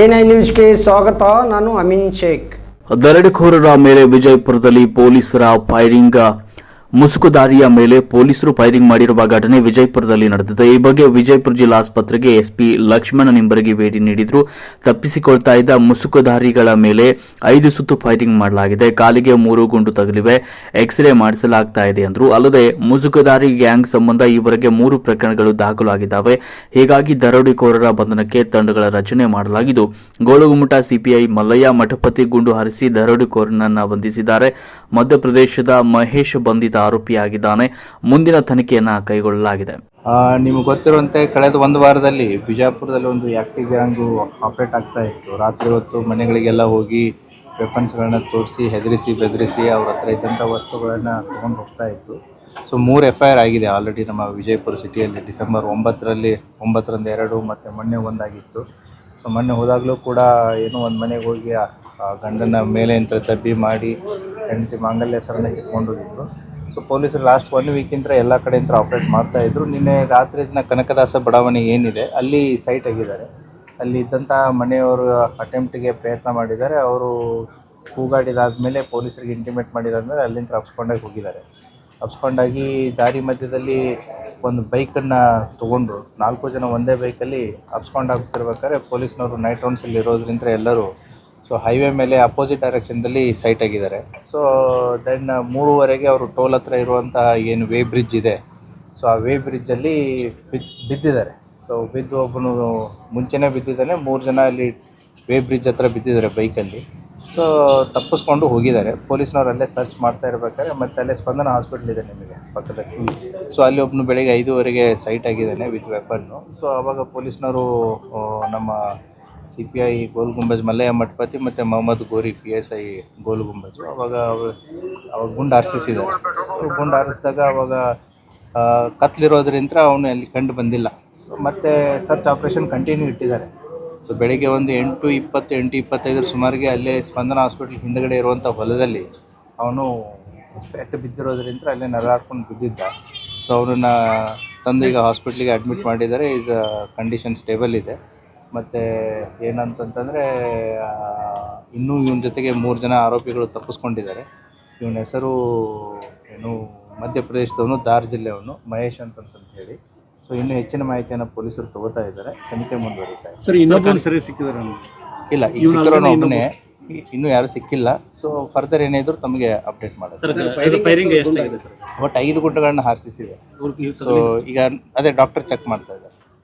N I ನ್ಯೂಸ್ಗೆ ಸ್ವಾಗತ ನಾನು ಅಮೀನ್ ಶೇಖ್. ದರೋಡೆಕೋರರ ಮೇಲೆ ವಿಜಯಪುರದಲ್ಲಿ ಪೊಲೀಸರ ಫೈರಿಂಗ್ ಮುಸುಕುದಾರಿಯ ಮೇಲೆ ಪೊಲೀಸರು ಫೈರಿಂಗ್ ಮಾಡಿರುವ ಘಟನೆ ವಿಜಯಪುರದಲ್ಲಿ ನಡೆದಿದೆ. ಈ ಬಗ್ಗೆ ವಿಜಯಪುರ ಜಿಲ್ಲಾಸ್ಪತ್ರೆಗೆ ಎಸ್ಪಿ ಲಕ್ಷ್ಮಣ ನಿಂಬರಿಗೆ ಭೇಟಿ ನೀಡಿದ್ರು. ತಪ್ಪಿಸಿಕೊಳ್ತಾ ಇದ್ದ ಮುಸುಕುದಾರಿಗಳ ಮೇಲೆ ಐದು ಸುತ್ತು ಫೈರಿಂಗ್ ಮಾಡಲಾಗಿದೆ. ಕಾಲಿಗೆ ಮೂರು ಗುಂಡು ತಗಲಿವೆ. ಎಕ್ಸ್ರೇ ಮಾಡಿಸಲಾಗ್ತಾ ಇದೆ ಎಂದರು ಅಲ್ಲದೆ ಮುಸುಕುದಾರಿ ಗ್ಯಾಂಗ್ ಸಂಬಂಧ ಈವರೆಗೆ ಮೂರು ಪ್ರಕರಣಗಳು ದಾಖಲಾಗಿದ್ದಾವೆ. ಹೀಗಾಗಿ ದರೋಡೆಕೋರರ ಬಂಧನಕ್ಕೆ ತಂಡಗಳ ರಚನೆ ಮಾಡಲಾಗಿದ್ದು, ಗೋಳುಗುಮಟ ಸಿಪಿಐ ಮಲ್ಲಯ್ಯ ಮಠಪತಿ ಗುಂಡು ಹಾರಿಸಿ ದರೋಡಿಕೋರನನ್ನು ಬಂಧಿಸಿದ್ದಾರೆ. ಮಧ್ಯಪ್ರದೇಶದ ಮಹೇಶ್ ಬಂಧಿತ ಆರೋಪಿಯಾಗಿದ್ದಾನೆ. ಮುಂದಿನ ತನಿಖೆಯನ್ನ ಕೈಗೊಳ್ಳಲಾಗಿದೆ. ನಿಮಗೆ ಗೊತ್ತಿರುವಂತೆ ಕಳೆದ ಒಂದು ವಾರದಲ್ಲಿ ಬಿಜಾಪುರದಲ್ಲಿ ಒಂದು ಆಕ್ಟಿವ್ ಗ್ಯಾಂಗ್ ಆಪರೇಟ್ ಆಗ್ತಾ ಇತ್ತು. ರಾತ್ರಿ ಹೊತ್ತು ಮನೆಗಳಿಗೆಲ್ಲ ಹೋಗಿ ವೆಪನ್ಸ್ಗಳನ್ನ ತೋರಿಸಿ, ಹೆದರಿಸಿ, ಬೆದರಿಸಿ ಅವ್ರ ಹತ್ರ ಇದ್ದಂಥ ವಸ್ತುಗಳನ್ನು ತೊಗೊಂಡು ಹೋಗ್ತಾ ಇತ್ತು. ಸೊ, ಮೂರು ಎಫ್ ಐ ಆಗಿದೆ ಆಲ್ರೆಡಿ ನಮ್ಮ ವಿಜಯಪುರ ಸಿಟಿಯಲ್ಲಿ. ಡಿಸೆಂಬರ್ ಒಂಬತ್ತರಲ್ಲಿ ಒಂಬತ್ತರಂದು ಎರಡು, ಮತ್ತು ಮೊನ್ನೆ ಒಂದಾಗಿತ್ತು. ಸೊ, ಮೊನ್ನೆ ಹೋದಾಗಲೂ ಕೂಡ ಏನೋ ಒಂದು ಮನೆಗೆ ಹೋಗಿ ಗಂಡನ ಮೇಲೆ ಅಂತ ದಬ್ಬಿ ಮಾಡಿ ಹೆಂಡತಿ ಮಾಂಗಲ್ಯ ಸರನ್ನ ಇಟ್ಕೊಂಡು ಹೋಗಿದ್ರು ಸೊ ಪೊಲೀಸರು ಲಾಸ್ಟ್ ಒನ್ ವೀಕಿಂದ ಎಲ್ಲ ಕಡೆಯಿಂದ ಆಪ್ರೇಟ್ ಮಾಡ್ತಾ ಇದ್ರು. ನಿನ್ನೆ ರಾತ್ರಿ ದಿನ ಕನಕದಾಸ ಬಡಾವಣೆ ಏನಿದೆ, ಅಲ್ಲಿ ಸೈಟ್ ಆಗಿದ್ದಾರೆ. ಅಲ್ಲಿ ಇದ್ದಂಥ ಮನೆಯವರು ಅಟೆಂಪ್ಟಿಗೆ ಪ್ರಯತ್ನ ಮಾಡಿದ್ದಾರೆ. ಅವರು ಕೂಗಾಡಿದಾದ್ಮೇಲೆ ಪೊಲೀಸರಿಗೆ ಇಂಟಿಮೇಟ್ ಮಾಡಿದಾದ್ಮೇಲೆ ಅಲ್ಲಿಂದ ಅಪ್ಸ್ಕೊಂಡಾಗಿ ಹೋಗಿದ್ದಾರೆ. ಅಪ್ಸ್ಕೊಂಡಾಗಿ ದಾರಿ ಮಧ್ಯದಲ್ಲಿ ಒಂದು ಬೈಕನ್ನು ತೊಗೊಂಡ್ರು. ನಾಲ್ಕು ಜನ ಒಂದೇ ಬೈಕಲ್ಲಿ ಹೋಗ್ತಿರ್ಬೇಕಾದ್ರೆ ಪೊಲೀಸ್ನವರು ನೈಟ್ ರೌಂಡ್ಸಲ್ಲಿ ಇರೋದ್ರಿಂದ ಎಲ್ಲರೂ ಸೊ ಹೈವೇ ಮೇಲೆ ಅಪೋಸಿಟ್ ಡೈರೆಕ್ಷನ್ದಲ್ಲಿ ಸೈಟ್ ಆಗಿದ್ದಾರೆ. ಸೊ ದೆನ್ ಮೂರುವರೆಗೆ ಅವರು ಟೋಲ್ ಹತ್ರ ಇರುವಂಥ ಏನು ವೇ ಬ್ರಿಡ್ಜ್ ಇದೆ. ಸೊ ಆ ವೇ ಬ್ರಿಡ್ಜಲ್ಲಿ ಬಿದ್ದು ಬಿದ್ದಿದ್ದಾರೆ. ಸೊ ಬಿದ್ದು ಒಬ್ಬನು ಮುಂಚೆನೇ ಬಿದ್ದಿದ್ದಾನೆ, ಮೂರು ಜನ ಅಲ್ಲಿ ವೇ ಬ್ರಿಡ್ಜ್ ಹತ್ರ ಬಿದ್ದಿದ್ದಾರೆ ಬೈಕಲ್ಲಿ ಸೊ ತಪ್ಪಿಸ್ಕೊಂಡು ಹೋಗಿದ್ದಾರೆ. ಪೊಲೀಸ್ನವ್ರು ಅಲ್ಲೇ ಸರ್ಚ್ ಮಾಡ್ತಾ ಇರ್ಬೇಕಾದ್ರೆ ಮತ್ತೆ ಅಲ್ಲೇ ಸ್ಪಂದನ ಹಾಸ್ಪಿಟ್ಲ್ ಇದೆ ನಿಮಗೆ, ಪಕ್ಕದಲ್ಲಿ. ಸೊ ಅಲ್ಲಿ ಒಬ್ಬನು ಬೆಳಿಗ್ಗೆ ಐದೂವರೆಗೆ ಸೈಟ್ ಆಗಿದ್ದಾನೆ ವಿತ್ ವೆಪನ್ನು ಸೊ ಅವಾಗ ಪೊಲೀಸ್ನವರು ನಮ್ಮ C P I Gol Gumbaz, Mallayya Mathapati ಮತ್ತು Mohammed Ghori P S I Gol Gumbaz. ಅವಾಗ ಅವಾಗ ಗುಂಡು ಹಾರಿಸಿದ್ದಾರೆ ಸೊ ಗುಂಡು ಹಾರಿಸಿದಾಗ ಅವಾಗ ಕತ್ಲಿರೋದ್ರಿಂದ ಅವನು ಅಲ್ಲಿ ಕಂಡು ಬಂದಿಲ್ಲ. ಮತ್ತು ಸರ್ಚ್ ಆಪ್ರೇಷನ್ ಕಂಟಿನ್ಯೂ ಇಟ್ಟಿದ್ದಾರೆ. ಸೊ ಬೆಳಿಗ್ಗೆ ಒಂದು ಎಂಟು ಇಪ್ಪತ್ತು, ಎಂಟು ಇಪ್ಪತ್ತೈದರ ಸುಮಾರಿಗೆ ಅಲ್ಲೇ ಸ್ಪಂದನ ಹಾಸ್ಪಿಟ್ಲ್ ಹಿಂದಗಡೆ ಇರುವಂಥ ಹೊಲದಲ್ಲಿ ಅವನು ಪೆಟ್ಟು ಬಿದ್ದಿರೋದ್ರಿಂದ ಅಲ್ಲೇ ನರಳಾಡ್ಕೊಂಡು ಬಿದ್ದಿದ್ದ. ಸೊ ಅವನನ್ನು ತಂದು ಈಗ ಹಾಸ್ಪಿಟ್ಲಿಗೆ ಅಡ್ಮಿಟ್ ಮಾಡಿದ್ದಾರೆ. ಈಸ್ ಕಂಡೀಷನ್ ಸ್ಟೇಬಲ್ ಇದೆ. ಮತ್ತು ಏನಂತಂತಂದರೆ ಇನ್ನೂ ಇವನ ಜೊತೆಗೆ ಮೂರು ಜನ ಆರೋಪಿಗಳು ತಪ್ಪಿಸ್ಕೊಂಡಿದ್ದಾರೆ. ಇವನ ಹೆಸರು ಏನು ಮಧ್ಯಪ್ರದೇಶದವನು ಧಾರ್ ಜಿಲ್ಲೆಯವನು ಮಹೇಶ್ ಅಂತಂತ ಹೇಳಿ. ಸೊ ಇನ್ನೂ ಹೆಚ್ಚಿನ ಮಾಹಿತಿಯನ್ನು ಪೊಲೀಸರು ತಗೋತಾ ಇದ್ದಾರೆ. ತನಿಖೆ ಮುಂದುವರಿತಾ ಇದೆ. ಸರ್ ಇನ್ನೊಬ್ಬರು ಸರಿ ಸಿಕ್ಕಿದಾರೆ ಇಲ್ಲ ಈಗ ಸಿಕ್ಕಿರೋನು ಒಬ್ಬನೇ. ಇನ್ನೂ ಯಾರು ಸಿಕ್ಕಿಲ್ಲ. ಸೊ ಫರ್ದರ್ ಏನಿದ್ರು ತಮಗೆ ಅಪ್ಡೇಟ್ ಮಾಡೋದು. ಸರ್ ಫೈರಿಂಗ್ ಎಷ್ಟಾಗಿದೆ? ಸರ್? ಒಟ್ಟು ಐದು ಗುಂಟುಗಳನ್ನ ಹಾರಿಸಿದೆ ಸೊ ಈಗ ಅದೇ ಡಾಕ್ಟರ್ ಚೆಕ್ ಮಾಡ್ತಾ ಇದ್ದಾರೆ.